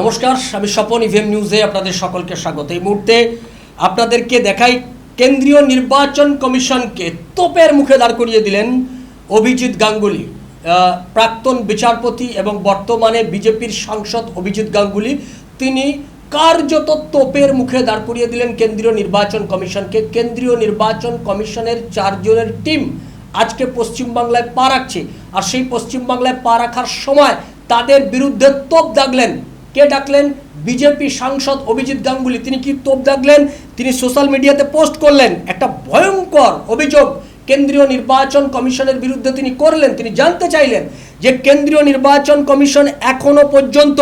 নমস্কার, আমি স্বপন ইভিএম নিউজে আপনাদের সকলকে স্বাগত। এই মুহূর্তে আপনাদেরকে দেখাই কেন্দ্রীয় নির্বাচন কমিশনকে তোপের মুখে দাঁড় করিয়ে দিলেন অভিজিৎ গাঙ্গুলি। প্রাক্তন বিচারপতি এবং বর্তমানে বিজেপির সাংসদ অভিজিৎ গাঙ্গুলি, তিনি কার্যত তোপের মুখে দাঁড় করিয়ে দিলেন কেন্দ্রীয় নির্বাচন কমিশনকে। কেন্দ্রীয় নির্বাচন কমিশনের চারজনের টিম আজকে পশ্চিমবাংলায় পা রাখছে। আর সেই পশ্চিমবাংলায় পা রাখার সময় তাদের বিরুদ্ধে তোপ দাগলেন কে ডাকলেন? বিজেপি সাংসদ অভিজিৎ গাঙ্গুলি। তিনি কি তোপ দাগলেন? তিনি সোশ্যাল মিডিয়াতে পোস্ট করলেন। একটা ভয়ঙ্কর অভিযোগ। কেন্দ্রীয় নির্বাচন কমিশনের বিরুদ্ধে তিনি করলেন। তিনি জানতে চাইলেন যে কেন্দ্রীয় নির্বাচন কমিশন এখনও পর্যন্ত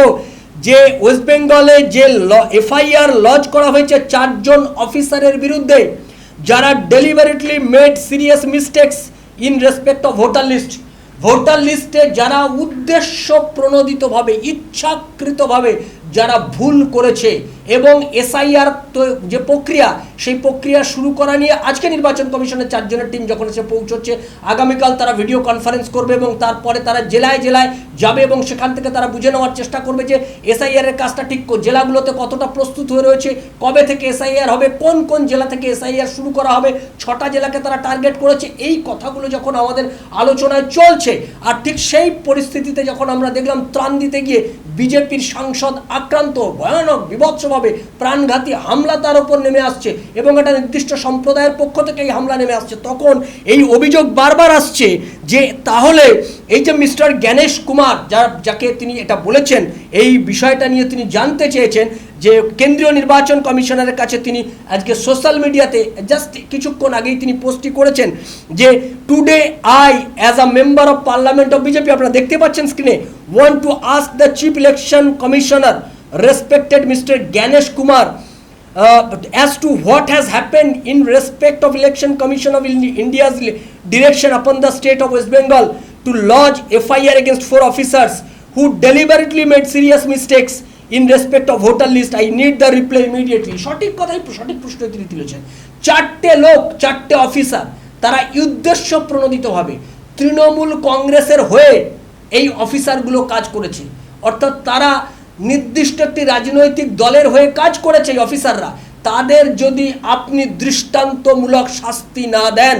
যে ওয়েস্ট বেঙ্গলে যে এফআইআর লজ করা হয়েছে চারজন অফিসারের বিরুদ্ধে, যারা deliberately made serious mistakes in respect of voter list. Voter লিস্টে যারা উদ্দেশ্য প্রণোদিতভাবে ইচ্ছাকৃতভাবে যারা ভুল করেছে এবং এসআইআর যে প্রক্রিয়া, সেই প্রক্রিয়া শুরু করা নিয়ে আজকে নির্বাচন কমিশনের চারজনের টিম যখন এসে পৌঁছচ্ছে, আগামীকাল তারা ভিডিও কনফারেন্স করবে এবং তারপরে তারা জেলায় জেলায় যাবে এবং সেখান থেকে তারা বুঝে নেওয়ার চেষ্টা করবে যে এসআইআর এর কাজটা ঠিক জেলাগুলোতে কতটা প্রস্তুত হয়ে রয়েছে, কবে থেকে এসআইআর হবে, কোন কোন জেলা থেকে এসআইআর শুরু করা হবে, ছটা জেলাকে তারা টার্গেট করেছে, এই কথাগুলো যখন আমাদের আলোচনায় চলছে, আর ঠিক সেই পরিস্থিতিতে যখন আমরা দেখলাম ত্রাণ দিতে গিয়ে বিজেপির সাংসদ আক্রান্ত, ভয়ানক, বিভৎসভাবে প্রাণঘাতী হামলা তার ওপর নেমে আসছে এবং একটা নির্দিষ্ট সম্প্রদায়ের পক্ষ থেকে এই হামলা নেমে আসছে। তখন এই অভিযোগ বারবার আসছে যে তাহলে এই যে মিস্টার জ্ঞানেশ কুমার যা যাকে তিনি এটা বলেছেন এই বিষয়টা নিয়ে তিনি জানতে চেয়েছেন যে কেন্দ্রীয় নির্বাচন কমিশনারের কাছে তিনি আজকে সোশ্যাল মিডিয়াতে জাস্ট কিছুক্ষণ আগেই তিনি পোস্টটি করেছেন যে today I as a member of parliament of BJP আপনারা দেখতে পাচ্ছেন স্ক্রিনে want to ask the chief election commissioner respected mister Gyanesh Kumar to what has happened in respect of election commission of Indi- india's li- direction upon the state of west bengal to fir against four officers. Who deliberately made serious mistakes in respect of voter list, i need the reply immediately. সঠিক কথাই সঠিক প্রশ্ন তিনি তুলেছেন। চারটে লোক, চারটে officer তারা উদ্দেশ্য প্রণোদিতভাবে তৃণমূল কংগ্রেসের হয়ে এই অফিসারগুলো কাজ করেছে। অর্থাৎ তারা নির্দিষ্ট একটি রাজনৈতিক দলের হয়ে কাজ করেছে এই অফিসাররা তাদের যদি আপনি দৃষ্টান্তমূলক শাস্তি না দেন,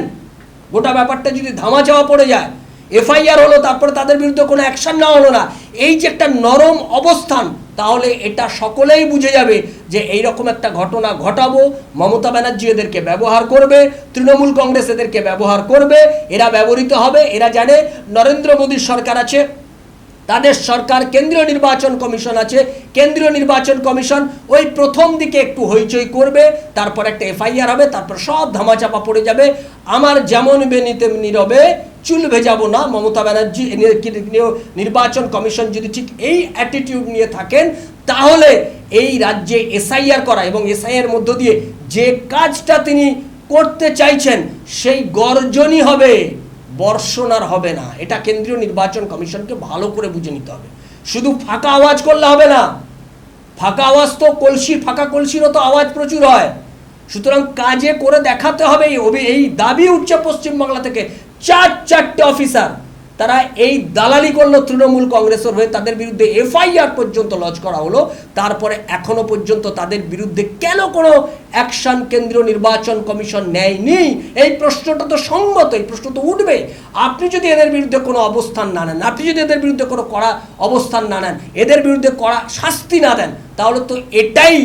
গোটা ব্যাপারটা যদি ধামা চাওয়া পড়ে যায় এফআইআর হলো, তারপরে তাদের বিরুদ্ধে কোনো অ্যাকশন না হলো না। এই যে একটা নরম অবস্থান, তাহলে এটা সকলেই বুঝে যাবে যে এই রকম একটা ঘটনা ঘটাবো। মমতা ব্যানার্জি এদেরকে ব্যবহার করবে, তৃণমূল কংগ্রেস এদেরকে ব্যবহার করবে, এরা ব্যবহৃত হবে, এরা জানে নরেন্দ্র মোদীর সরকার আছে, তাদের সরকার কেন্দ্রীয় নির্বাচন কমিশন আছে। কেন্দ্রীয় নির্বাচন কমিশন ওই প্রথম দিকে একটু হইচই করবে, তারপর একটা এফআইআর হবে, তারপর সব ধামাচাপা পড়ে যাবে। আমার যেমন বেনি তেমনি রবে চুল ভেজাবো না। মমতা ব্যানার্জি নির্বাচন কমিশন যদি ঠিক এই অ্যাটিটিউড নিয়ে থাকেন, তাহলে এই রাজ্যে এসআইআর করা এবং এসআইআর মধ্য দিয়ে যে কাজটা তিনি করতে চাইছেন, সেই গর্জনই হবে। বর্ষণ আর হবে না। এটা কেন্দ্রীয় নির্বাচন কমিশনকে ভালো করে বুঝে নিতে হবে। শুধু ফাঁকা আওয়াজ করলে হবে না। ফাঁকা আওয়াজ তো কলসি, ফাঁকা কলসিরও তো আওয়াজ প্রচুর হয়। সুতরাং কাজে করে দেখাতে হবে। এই দাবি উঠছে পশ্চিমবাংলা থেকে। চার চারটে অফিসার তারা এই দালালি করল তৃণমূল কংগ্রেসের হয়ে, তাদের বিরুদ্ধে এফআইআর পর্যন্ত লজ করা হলো। তারপরে এখনও পর্যন্ত তাদের বিরুদ্ধে কেন কোনো অ্যাকশন কেন্দ্রীয় নির্বাচন কমিশন নেয়নি? এই প্রশ্নটা তো সঙ্গত এই প্রশ্ন তো উঠবে আপনি যদি এদের বিরুদ্ধে কোনো অবস্থান না নেন, আপনি যদি এদের বিরুদ্ধে কোনো কড়া অবস্থান না নেন, এদের বিরুদ্ধে কড়া শাস্তি না দেন, তাহলে তো এটাই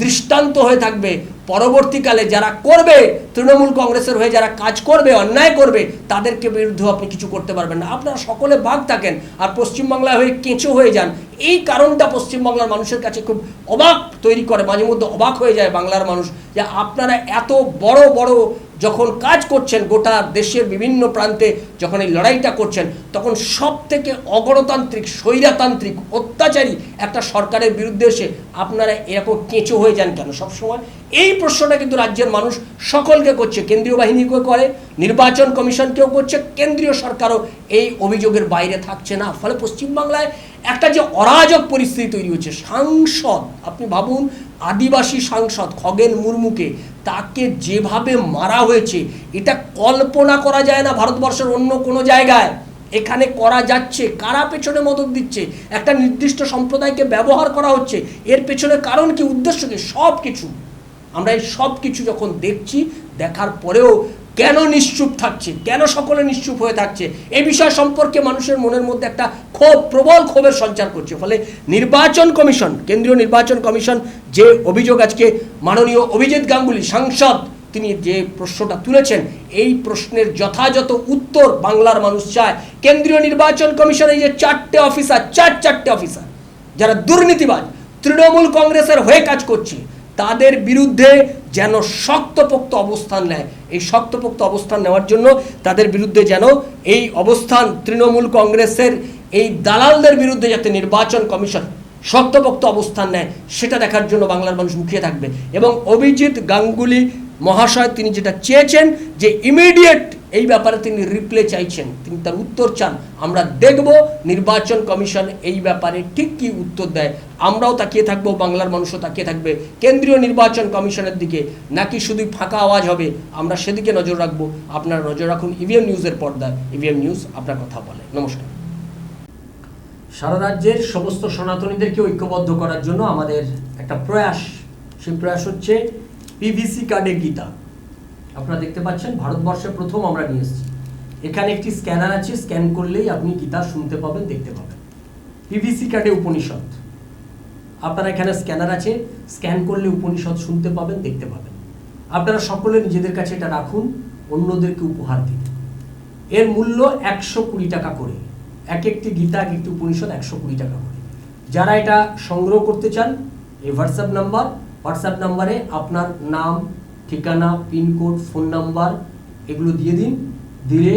দৃষ্টান্ত হয়ে থাকবে। পরবর্তীকালে যারা করবে, তৃণমূল কংগ্রেসের হয়ে যারা কাজ করবে, অন্যায় করবে, তাদেরকে বিরুদ্ধে আপনি কিছু করতে পারবেন না। আপনারা সকলে বাঘ থাকেন আর পশ্চিমবাংলায় হয়ে কেঁচো হয়ে যান। এই কারণটা পশ্চিমবাংলার মানুষের কাছে খুব অবাক তৈরি করে। মাঝে মধ্যে অবাক হয়ে যায় বাংলার মানুষ যে আপনারা এত বড় বড় যখন কাজ করছেন গোটা দেশের বিভিন্ন প্রান্তে, যখন এই লড়াইটা করছেন, তখন সব থেকে অগণতান্ত্রিক, স্বৈরাতান্ত্রিক, অত্যাচারী একটা সরকারের বিরুদ্ধে এসে আপনারা এরকম কেঁচো হয়ে যান কেন? সবসময় এই প্রশ্নটা কিন্তু রাজ্যের মানুষ সকলকে করছে। কেন্দ্রীয় বাহিনীকেও করে, নির্বাচন কমিশনকেও করছে, কেন্দ্রীয় সরকারও এই অভিযোগের বাইরে থাকছে না। ফলে পশ্চিমবাংলায় একটা যে অরাজক পরিস্থিতি তৈরি হচ্ছে। সাংসদ, আপনি ভাবুন, আদিবাসী সাংসদ খগেন মুর্মুকে তাকে যেভাবে মারা হয়েছে, এটা কল্পনা করা যায় না ভারতবর্ষের অন্য কোনো জায়গায়। এখানে করা যাচ্ছে, কারা পেছনে মদত দিচ্ছে, একটা নির্দিষ্ট সম্প্রদায়কে ব্যবহার করা হচ্ছে, এর পেছনে কারণ কি, উদ্দেশ্য কি সব কিছু আমরা এই সব কিছু যখন দেখছি, দেখার পরেও কেন নিশ্চুপ থাকছে? কেন সকলে নিশ্চুপ হয়ে থাকছে? এই বিষয় সম্পর্কে মানুষের মনের মধ্যে একটা ক্ষোভ, প্রবল ক্ষোভের সঞ্চার করছে। ফলে নির্বাচন কমিশন, কেন্দ্রীয় নির্বাচন কমিশন যে অভিযোগ আজকে মাননীয় অভিজিৎ গাঙ্গুলি, সাংসদ, তিনি যে প্রশ্নটা তুলেছেন, এই প্রশ্নের যথাযথ উত্তর বাংলার মানুষ চায়। কেন্দ্রীয় নির্বাচন কমিশন যে চারটে অফিসার, চার চারটে অফিসার, যারা দুর্নীতিবাজ, তৃণমূল কংগ্রেসের হয়ে কাজ করছে, তাদের বিরুদ্ধে যেন শক্তপোক্ত অবস্থান নেয়। এই শক্তপোক্ত অবস্থান নেওয়ার জন্য তাদের বিরুদ্ধে যেন এই অবস্থান তৃণমূল কংগ্রেসের, এই দালালদের বিরুদ্ধে যাতে নির্বাচন কমিশন শক্তপোক্ত অবস্থান নেয়, সেটা দেখার জন্য বাংলার মানুষ মুখিয়ে থাকবে। এবং অভিজিৎ গাঙ্গুলি মহাশয় তিনি যেটা চেয়েছেন যে ইমিডিয়েট এই ব্যাপারে তিনি রিপ্লে চাইছেন। তিনি তার উত্তর চান। আমরা দেখব নির্বাচন কমিশন এই ব্যাপারে ঠিক কি উত্তর দেয়। আমরাও তাকিয়ে থাকব, বাংলার মানুষও তাকিয়ে থাকবে কেন্দ্রীয় নির্বাচন কমিশনের দিকে। নাকি শুধু ফাঁকা আওয়াজ হবে? আমরা সেদিকে নজর রাখব। আপনারা নজর রাখুন ইভিএম নিউজের পর্দায়। ইভিএম নিউজ আপনার কথা বলে। নমস্কার। সারা রাজ্যের সমস্ত সনাতনীদেরকে ঐক্যবদ্ধ করার জন্য আমাদের একটা প্রয়াস। সেই প্রয়াস হচ্ছে পিভিসি কার্ডে গীতা। আপনারা দেখতে পাচ্ছেন, ভারতবর্ষে প্রথম আমরা নিয়ে এসেছি। এখানে একটি স্ক্যানার আছে, স্ক্যান করলেই আপনি গীতা শুনতে পাবেন, দেখতে পাবেন। পিভিসি কার্ডে উপনিষদ। আপনারা এখানে স্ক্যানার আছে, স্ক্যান করলে উপনিষদ শুনতে পাবেন, দেখতে পাবেন। আপনারা সকলে নিজেদের কাছে এটা রাখুন, অন্যদেরকে উপহার দিন। এর মূল্য একশো কুড়ি টাকা করে। এক একটি গীতা, এক একটি উপনিষদ একশো কুড়ি টাকা করে। যারা এটা সংগ্রহ করতে চান, এই হোয়াটসঅ্যাপ নাম্বার হোয়াটসঅ্যাপ নাম্বারে আপনার নাম ঠিকানা, পিনকোড, ফোন নাম্বার, এগুলো দিয়ে দিন। দিলে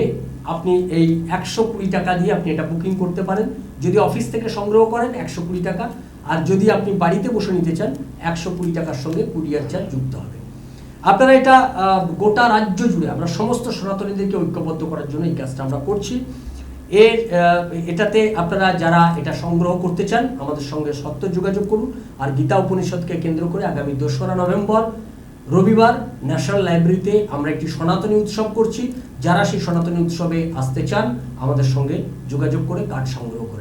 আপনি এই একশো কুড়ি টাকা দিয়ে আপনি এটা বুকিং করতে পারেন। যদি অফিস থেকে সংগ্রহ করেন, একশো কুড়ি টাকা। আর যদি আপনি বাড়িতে বসে নিতে চান, একশো কুড়ি টাকার সঙ্গে কুরিয়ার চার্জ যুক্ত হবে। আপনারা এটা গোটা রাজ্য জুড়ে, আমরা সমস্ত সনাতনীদেরকে ঐক্যবদ্ধ করার জন্য এই কাজটা আমরা করছি। এর এটাতে আপনারা যারা এটা সংগ্রহ করতে চান, আমাদের সঙ্গে সত্য যোগাযোগ করুন। আর গীতা উপনিষদকে কেন্দ্র করে আগামী দোসরা নভেম্বর রবিবার ন্যাশনাল লাইব্রেরিতে আমরা একটি সনাতনী উৎসব করছি যারা সেই সনাতনী উৎসবে আসতে চান, আমাদের সঙ্গে যোগাযোগ করে কার্ড সংগ্রহ করে।